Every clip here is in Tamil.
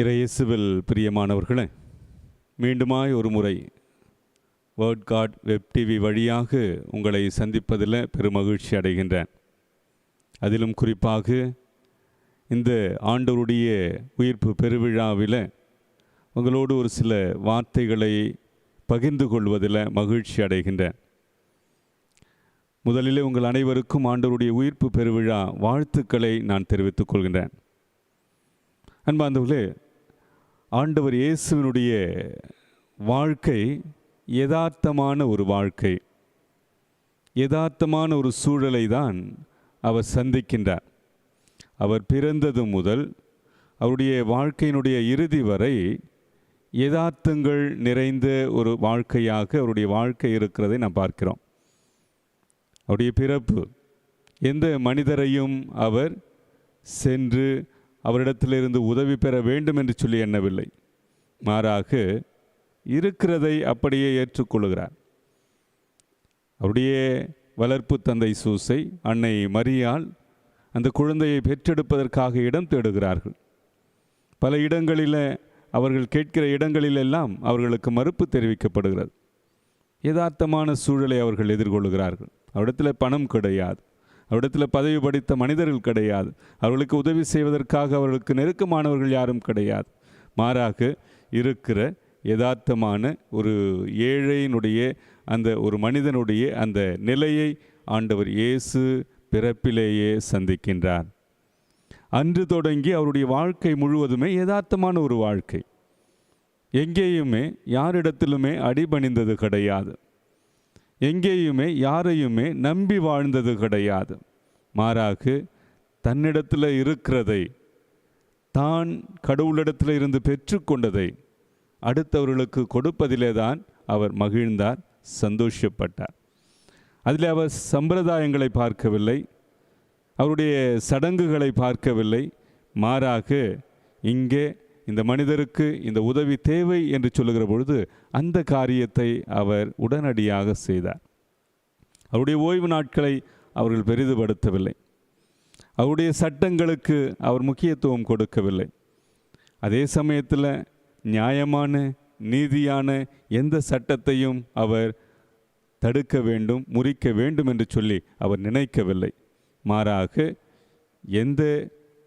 இறையேசுவில் பிரியமானவர்களே மீண்டுமாய் ஒரு முறை வேர்ட் காட் வெப் டிவி வழியாக உங்களை சந்திப்பதில் பெருமகிழ்ச்சி அடைகின்றேன். அதிலும் குறிப்பாக இந்த ஆண்டவருடைய உயிர்ப்பு பெருவிழாவில் உங்களோடு ஒரு சில வார்த்தைகளை பகிர்ந்து கொள்வதில் மகிழ்ச்சி அடைகின்றேன். முதலிலே உங்கள் அனைவருக்கும் ஆண்டவருடைய உயிர்ப்பு பெருவிழா வாழ்த்துக்களை நான் தெரிவித்துக் கொள்கின்றேன். அன்பாந்தவர்களே ஆண்டவர் இயேசுவினுடைய வாழ்க்கை யதார்த்தமான ஒரு வாழ்க்கை. யதார்த்தமான ஒரு சூழலை தான் அவர் சந்திக்கின்றார். அவர் பிறந்தது முதல் அவருடைய வாழ்க்கையினுடைய இறுதி வரை யதார்த்தங்கள் நிறைந்த ஒரு வாழ்க்கையாக அவருடைய வாழ்க்கை இருக்கிறதை நாம் பார்க்கிறோம். அவருடைய பிறப்பு எந்த மனிதரையும் அவர் சென்று அவரிடத்திலிருந்து உதவி பெற வேண்டும் என்று சொல்லி எண்ணவில்லை. மாறாக இருக்கிறதை அப்படியே ஏற்றுக்கொள்கிறார். அவருடைய வளர்ப்பு தந்தை சூசை அன்னை மரியால் அந்த குழந்தையை பெற்றெடுப்பதற்காக இடம் தேடுகிறார்கள். பல இடங்களில் அவர்கள் கேட்கிற இடங்களிலெல்லாம் அவர்களுக்கு மறுப்பு தெரிவிக்கப்படுகிறது. யதார்த்தமான சூழலை அவர்கள் எதிர்கொள்கிறார்கள். அவரிடத்தில் பணம் கிடையாது. அவரிடத்தில் பதவி படித்த மனிதர்கள் கிடையாது. அவர்களுக்கு உதவி செய்வதற்காக அவர்களுக்கு நெருக்கமானவர்கள் யாரும் கிடையாது. மாறாக இருக்கிற யதார்த்தமான ஒரு ஏழையினுடைய அந்த ஒரு மனிதனுடைய அந்த நிலையை ஆண்டவர் இயேசு பிறப்பிலேயே சந்திக்கின்றார். அன்று தொடங்கி அவருடைய வாழ்க்கை முழுவதுமே யதார்த்தமான ஒரு வாழ்க்கை. எங்கேயுமே யாரிடத்திலுமே அடிபணிந்தது கிடையாது. எங்கேயுமே யாரையுமே நம்பி வாழ்ந்தது கிடையாது. மாறாக தன்னிடத்தில் இருக்கிறதை தான் கடவுளிடத்தில் இருந்து பெற்றுக்கொண்டதை அடுத்தவர்களுக்கு கொடுப்பதிலே தான் அவர் மகிழ்ந்தார் சந்தோஷப்பட்டார். அதில் அவர் சம்பிரதாயங்களை பார்க்கவில்லை அவருடைய சடங்குகளை பார்க்கவில்லை. மாறாக இங்கே இந்த மனிதருக்கு இந்த உதவி தேவை என்று சொல்லுகிற பொழுது அந்த காரியத்தை அவர் உடனடியாக செய்தார். அவருடைய ஓய்வு நாட்களை அவர்கள் பெரிதுபடுத்தவில்லை. அவருடைய சட்டங்களுக்கு அவர் முக்கியத்துவம் கொடுக்கவில்லை. அதே சமயத்தில் நியாயமான நீதியான எந்த சட்டத்தையும் அவர் தடுக்க வேண்டும் முறிக்க வேண்டும் என்று சொல்லி அவர் நினைக்கவில்லை. மாறாக எந்த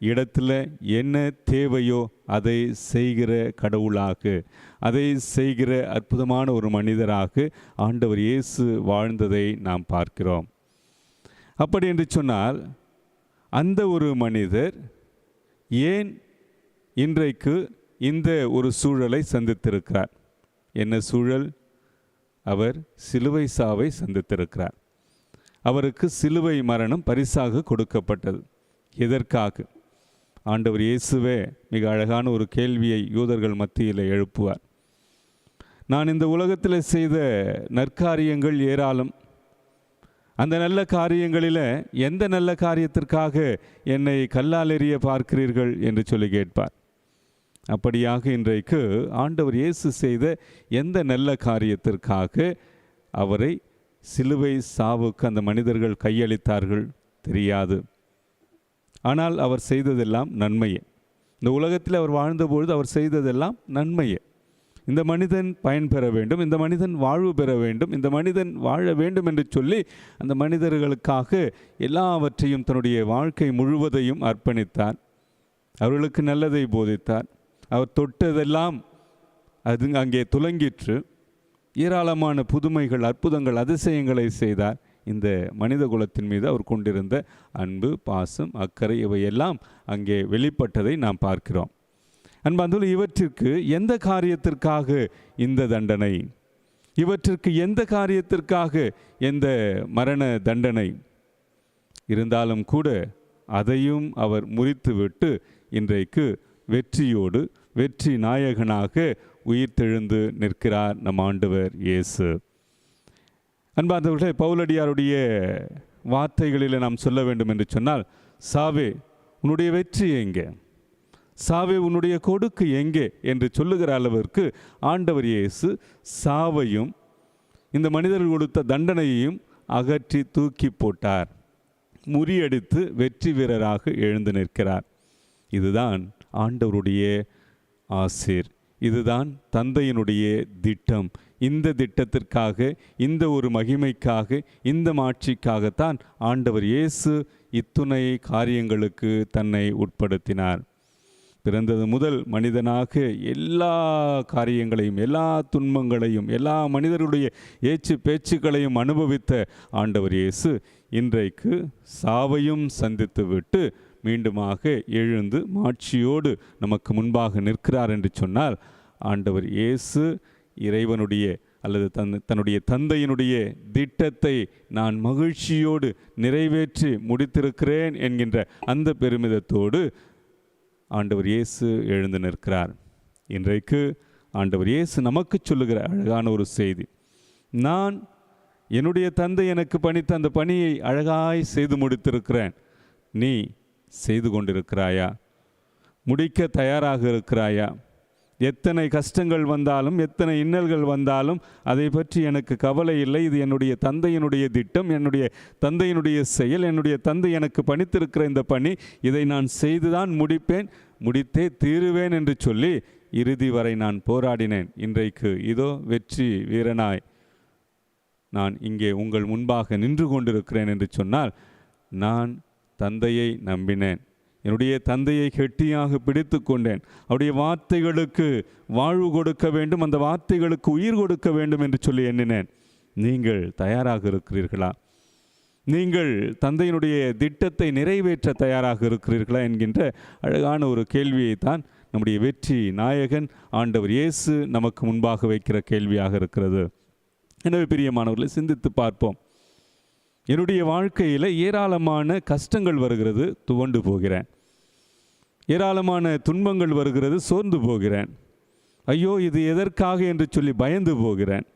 இடத்துல என்ன தேவையோ அதை செய்கிற கடவுளாக அதை செய்கிற அற்புதமான ஒரு மனிதராக ஆண்டவர் இயேசு வாழ்ந்ததை நாம் பார்க்கிறோம். அப்படி என்று சொன்னால் அந்த ஒரு மனிதர் ஏன் இன்றைக்கு இந்த ஒரு சூழலை சந்தித்திருக்கிறார்? என்ன சூழல்? அவர் சிலுவை சாவை சந்தித்திருக்கிறார். அவருக்கு சிலுவை மரணம் பரிசாக கொடுக்கப்பட்டது. எதற்காக? ஆண்டவர் இயேசுவே மிக அழகான ஒரு கேள்வியை யூதர்கள் மத்தியில் எழுப்புவார். நான் இந்த உலகத்தில் செய்த நற்காரியங்கள் ஏராளம். அந்த நல்ல காரியங்களில் எந்த நல்ல காரியத்திற்காக என்னை கல்லால் எறிய பார்க்கிறீர்கள் என்று சொல்லி கேட்பார். அப்படியாக இன்றைக்கு ஆண்டவர் இயேசு செய்த எந்த நல்ல காரியத்திற்காக அவரை சிலுவை சாவுக்கு அந்த மனிதர்கள் கையளித்தார்கள் தெரியாது. ஆனால் அவர் செய்ததெல்லாம் நன்மையே. இந்த உலகத்தில் அவர் வாழ்ந்தபொழுது அவர் செய்ததெல்லாம் நன்மையே. இந்த மனிதன் பயன்பெற வேண்டும் இந்த மனிதன் வாழ்வு பெற வேண்டும் இந்த மனிதன் வாழ வேண்டும் என்று சொல்லி அந்த மனிதர்களுக்காக எல்லாவற்றையும் தன்னுடைய வாழ்க்கை முழுவதையும் அர்ப்பணித்தார். அவர்களுக்கு நல்லதை போதித்தார். அவர் தொட்டதெல்லாம் அது அங்கே துலங்கிற்று. ஏராளமான புதுமைகள் அற்புதங்கள் அதிசயங்களை செய்தார். இந்த மனித குலத்தின் மீது அவர் கொண்டிருந்த அன்பு பாசம் அக்கறை இவையெல்லாம் அங்கே வெளிப்பட்டதை நாம் பார்க்கிறோம். அன்பாந்துள்ள இவற்றிற்கு எந்த காரியத்திற்காக இந்த தண்டனை? இவற்றிற்கு எந்த காரியத்திற்காக எந்த மரண தண்டனை? இருந்தாலும் கூட அதையும் அவர் முறித்துவிட்டு இன்றைக்கு வெற்றியோடு வெற்றி நாயகனாக உயிர்த்தெழுந்து நிற்கிறார் நம் ஆண்டவர் இயேசு. அன்பார்ந்தவர்களே பவுலடியாருடைய வார்த்தைகளில் நாம் சொல்ல வேண்டும் என்று சொன்னால் சாவே உன்னுடைய வெற்றி எங்கே? சாவே உன்னுடைய கொடுக்கு எங்கே? என்று சொல்லுகிற அளவிற்கு ஆண்டவர் இயேசு சாவையும் இந்த மனிதர்கள் கொடுத்த தண்டனையையும் அகற்றி தூக்கி போட்டார். முறியடித்து வெற்றி வீரராக எழுந்து நிற்கிறார். இதுதான் ஆண்டவருடைய ஆசீர். இதுதான் தந்தையினுடைய திட்டம். இந்த திட்டத்திற்காக இந்த ஒரு மகிமைக்காக இந்த மாட்சிக்காகத்தான் ஆண்டவர் இயேசு இத்துணை காரியங்களுக்கு தன்னை உட்படுத்தினார். பிறந்தது முதல் மனிதனாக எல்லா காரியங்களையும் எல்லா துன்பங்களையும் எல்லா மனிதருடைய ஏச்சு பேச்சுக்களையும் அனுபவித்த ஆண்டவர் இயேசு இன்றைக்கு சாவையும் சந்தித்துவிட்டு மீண்டுமாக எழுந்து மாட்சியோடு நமக்கு முன்பாக நிற்கிறார் என்று சொன்னால் ஆண்டவர் இயேசு இறைவனுடைய அல்லது தன் தன்னுடைய தந்தையினுடைய திட்டத்தை நான் மகிழ்ச்சியோடு நிறைவேற்றி முடித்திருக்கிறேன் என்கின்ற அந்த பெருமிதத்தோடு ஆண்டவர் இயேசு எழுந்து நிற்கிறார். இன்றைக்கு ஆண்டவர் இயேசு நமக்கு சொல்லுகிற அழகான ஒரு செய்தி. நான் என்னுடைய தந்தை எனக்கு பணித்த அந்த பணியை அழகாய் செய்து முடித்திருக்கிறேன். நீ செய்து கொண்டிருக்கிறாயா? முடிக்க தயாராக இருக்கிறாயா? எத்தனை கஷ்டங்கள் வந்தாலும் எத்தனை இன்னல்கள் வந்தாலும் அதை பற்றி எனக்கு கவலை இல்லை. இது என்னுடைய தந்தையினுடைய திட்டம் என்னுடைய தந்தையினுடைய செயல் என்னுடைய தந்தை எனக்கு பணித்திருக்கிற இந்த பணி. இதை நான் செய்துதான் முடிப்பேன் முடித்தே தீருவேன் என்று சொல்லி இறுதி வரை நான் போராடினேன். இன்றைக்கு இதோ வெற்றி வீரனாய். நான் இங்கே உங்கள் முன்பாக நின்று கொண்டிருக்கிறேன் என்று சொன்னால் நான் தந்தையை நம்பினேன். என்னுடைய தந்தையை கெட்டியாக பிடித்து கொண்டேன். அவருடைய வார்த்தைகளுக்கு வாழ்வு கொடுக்க வேண்டும் அந்த வார்த்தைகளுக்கு உயிர் கொடுக்க வேண்டும் என்று சொல்லி எண்ணினேன். நீங்கள் தயாராக இருக்கிறீர்களா? நீங்கள் தந்தையினுடைய திட்டத்தை நிறைவேற்ற தயாராக இருக்கிறீர்களா என்கின்ற அழகான ஒரு கேள்வியை தான் நம்முடைய வெற்றி நாயகன் ஆண்டவர் இயேசு நமக்கு முன்பாக வைக்கிற கேள்வியாக இருக்கிறது. எனவே பிரியமானவர்களை சிந்தித்து பார்ப்போம். என்னுடைய வாழ்க்கையில் ஏராளமான கஷ்டங்கள் வருகிறது துவண்டு போகிறேன். ஏராளமான துன்பங்கள் வருகிறது சோர்ந்து போகிறேன். ஐயோ இது எதற்காக என்று சொல்லி பயந்து போகிறேன்.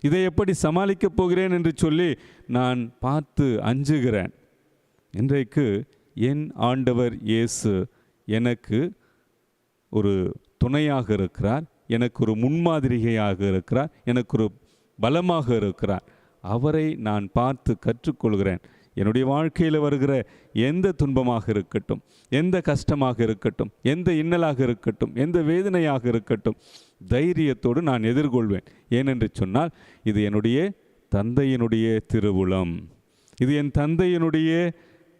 இதை எப்படி சமாளிக்கப் போகிறேன் என்று சொல்லி நான் பார்த்து அஞ்சுகிறேன். இன்றைக்கு என் ஆண்டவர் இயேசு எனக்கு ஒரு துணையாக இருக்கிறார். எனக்கு ஒரு முன்மாதிரிகையாக இருக்கிறார். எனக்கு ஒரு பலமாக இருக்கிறார். அவரை நான் பார்த்து கற்றுக்கொள்கிறேன். என்னுடைய வாழ்க்கையில் வருகிற எந்த துன்பமாக இருக்கட்டும் எந்த கஷ்டமாக இருக்கட்டும் எந்த இன்னலாக இருக்கட்டும் எந்த வேதனையாக இருக்கட்டும் தைரியத்தோடு நான் எதிர்கொள்வேன். ஏனென்று சொன்னால் இது என்னுடைய தந்தையினுடைய திருவுளம். இது என் தந்தையினுடைய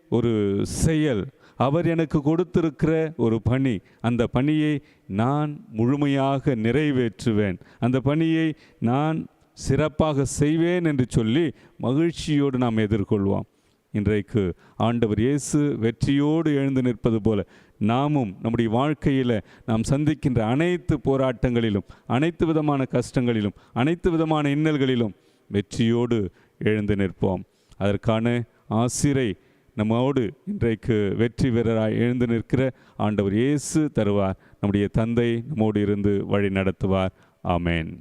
ஒரு செயல். அவர் எனக்கு கொடுத்திருக்கிற ஒரு பணி. அந்த பணியை நான் முழுமையாக நிறைவேற்றுவேன். அந்த பணியை நான் சிறப்பாக செய்வேன் என்று சொல்லி மகிழ்ச்சியோடு நாம் எதிர்கொள்வோம். இன்றைக்கு ஆண்டவர் இயேசு வெற்றியோடு எழுந்து நிற்பது போல நாமும் நம்முடைய வாழ்க்கையில் நாம் சந்திக்கின்ற அனைத்து போராட்டங்களிலும் அனைத்து விதமான கஷ்டங்களிலும் அனைத்து விதமான இன்னல்களிலும் வெற்றியோடு எழுந்து நிற்போம். அதற்கான ஆசிரை நம்மோடு இன்றைக்கு வெற்றி வீரராய் எழுந்து நிற்கிற ஆண்டவர் இயேசு தருவார். நம்முடைய தந்தை நம்மோடு இருந்து வழி நடத்துவார். ஆமேன்.